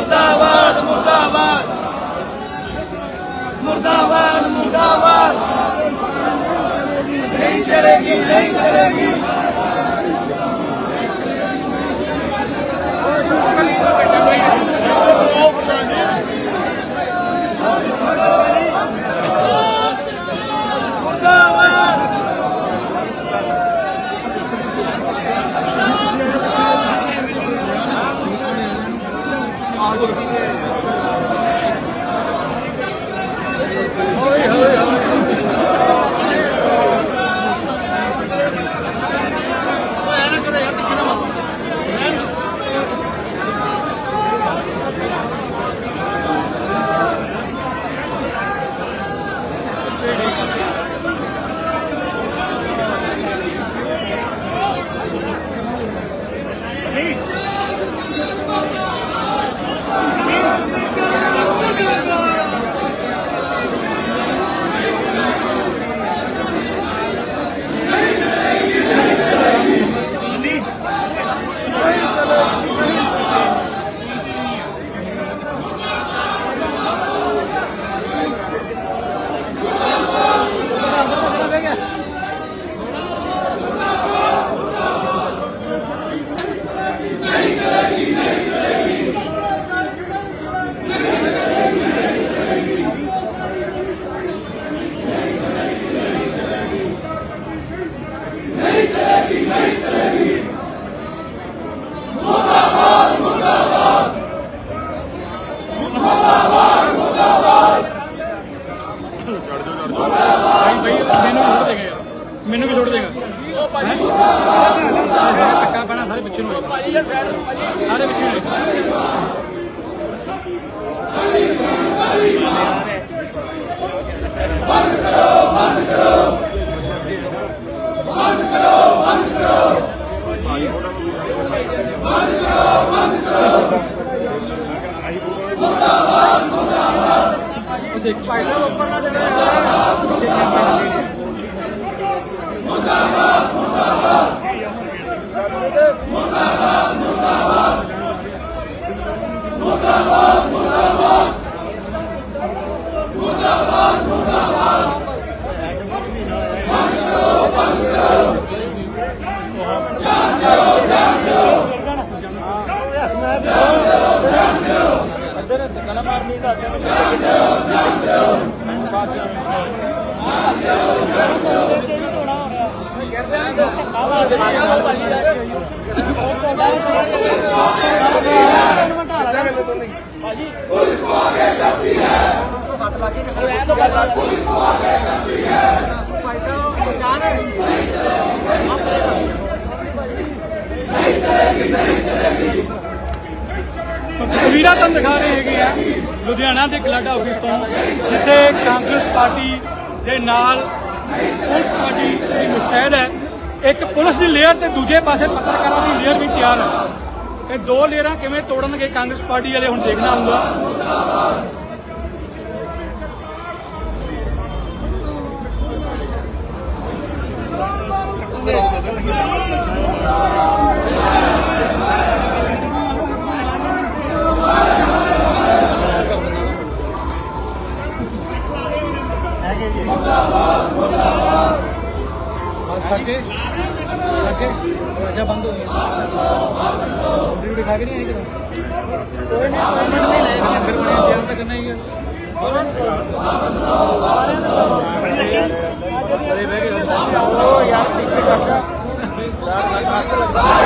ਮੁਰਦਾਬਾਦ ਮੁਰਦਾਬਾਦ। ਮੁਰਦਾਬਾਦ ਮੁਰਦਾਬਾਦ। ਨਹੀਂ ਚਲੇਗੀ ਨਹੀਂ ਚਲੇਗੀ। 하고 이렇게 ਵੀ ਛੋੜ ਦੇਗਾ। ਹੈਂ? ਧੱਕਾ ਪੈਣਾ ਸਾਰੇ ਪਿੱਛੇ ਨੂੰ ਹੋਏਗਾ ਸਾਰੇ ਪਿੱਛੇ ਨੂੰ ਭਾਜੀ। ਪੁਲਿਸ ਕੋ ਆਗੇ ਜਾਂਦੀ ਹੈ ਹੋਏਗਾ ਸੋ ਤਸਵੀਰਾਂ ਤੁਹਾਨੂੰ ਦਿਖਾ ਰਹੇ ਹੈਗੇ ਆ ਲੁਧਿਆਣਾ ਦੇ ਕਲੱਡ ਆਫਿਸ ਤੋਂ, ਜਿੱਥੇ ਕਾਂਗਰਸ ਪਾਰਟੀ ਦੇ ਨਾਲ ਪੁਲਿਸ ਪਾਰਟੀ ਦੀ ਮੁਸ਼ਤੈਦ ਹੈ। ਇੱਕ ਪੁਲਿਸ ਦੀ ਲੇਅਰ ਤੇ ਦੂਜੇ ਪਾਸੇ ਪੱਤਰਕਾਰਾਂ ਦੀ ਲੇਅਰ ਵੀ ਤਿਆਰ ਹੈ। ਇਹ ਦੋ ਲੇਅਰਾਂ ਕਿਵੇਂ ਤੋੜਨਗੇ ਕਾਂਗਰਸ ਪਾਰਟੀ ਵਾਲੇ, ਹੁਣ ਦੇਖਣਾ ਹੋਊਗਾ। ਅੱਗੇ ਅੱਗੇ ਰਾਜਾ ਬੰਦ ਹੋ ਗਿਆ ਵੀਡੀਓ ਦਿਖਾ ਕੇ ਨਹੀਂ ਆਈ ਕਿਦੋਂ ਕੋਈ ਨਹੀਂ ਪੇਮੈਂਟ ਨਹੀਂ ਲੈ ਰਹੇ ਫਿਰ ਬਣੇ ਟਾਈਮ ਤਾਂ ਕਰਨਾ ਹੀ ਹੈ ਅਰੇ ਬਹਿ ਗਏ ਉਹ ¡Vamos! ¡Vamos!